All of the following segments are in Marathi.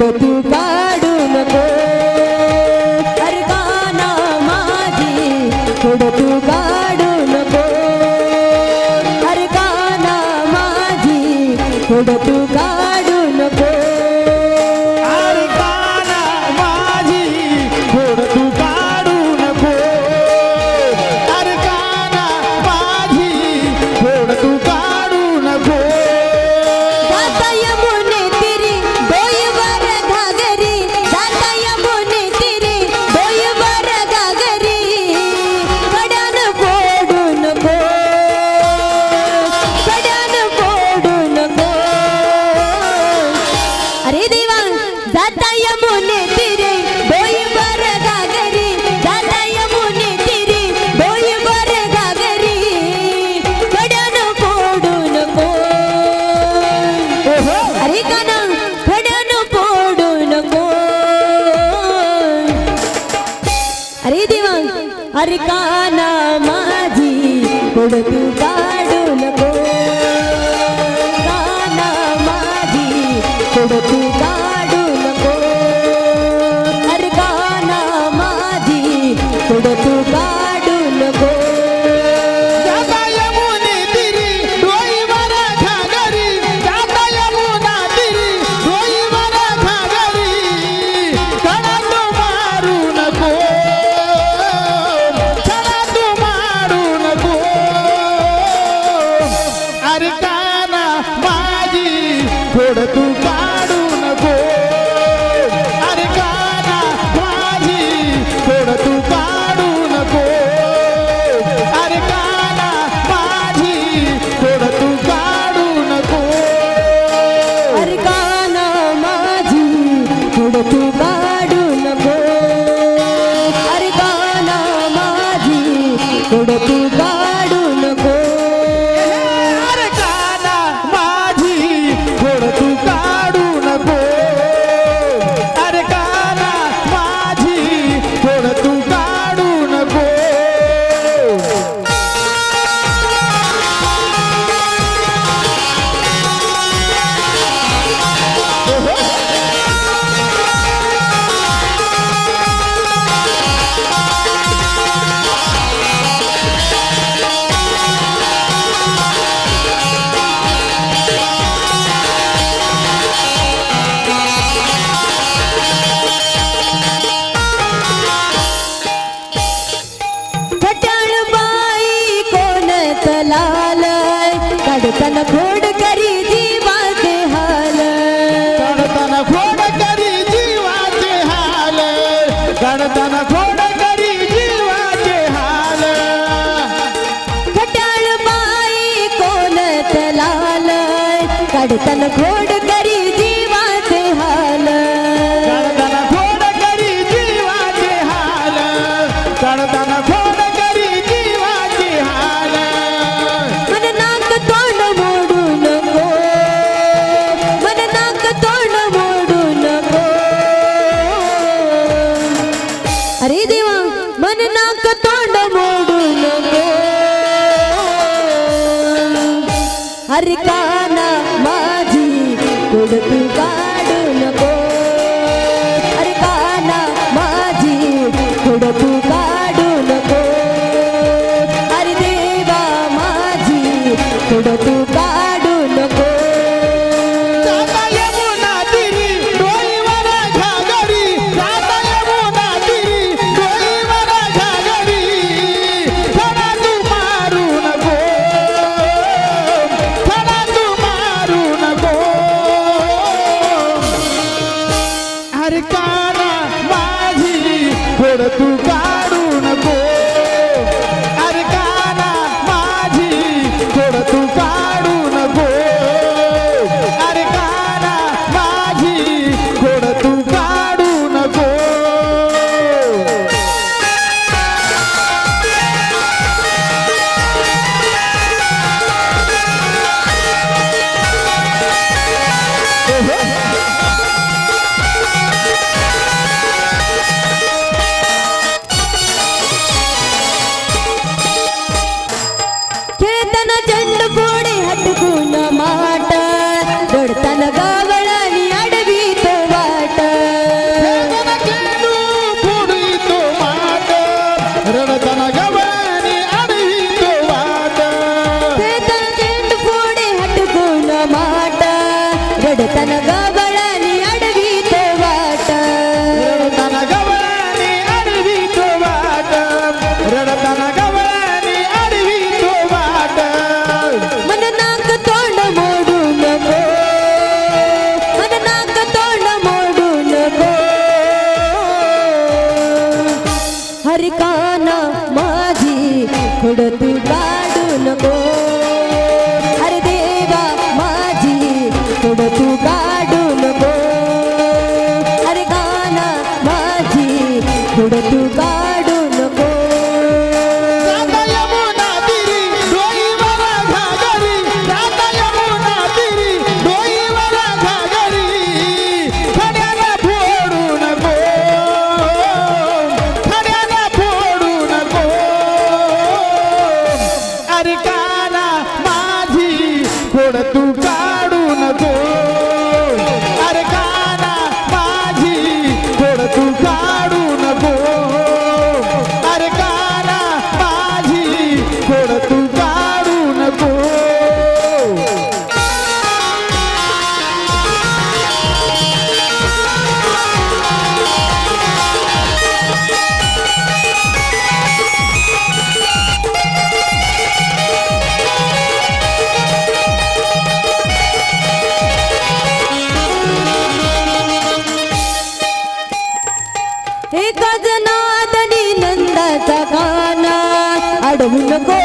मूड तू काढू नको अर्काना माझी मूड तू काढू नको अर्काना माझी मूड तू काढू नको കൊടുത്തു काढतन घोड करी जीवाचे हाल. काढताना घोड करी जीवाचे हाल. काढताना घोड करी जीवाचे हाल. मन नाक तोंड मोडू नको. मन नाक तोंड मोडू नको. अरे देवा मन नाक तोंड रडतन गवळणी अडवी तो वाट रडताना गवळणी अडवी तो वाट रडताना गवळणी अडवी तो वाट मन नाक तोंड मोडू नको मन नाक तोंड मोडू नको हरिका കൊടുത്തു তুমি গো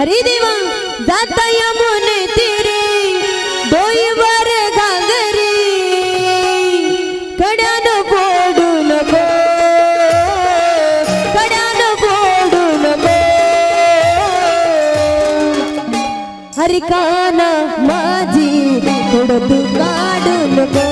अरे देवा जाता यमुने तेरे डोईवर घागरे कड्यान फोडू नको कड्यान फोडू नको हरिकाना माझी थोडं तू काढू नको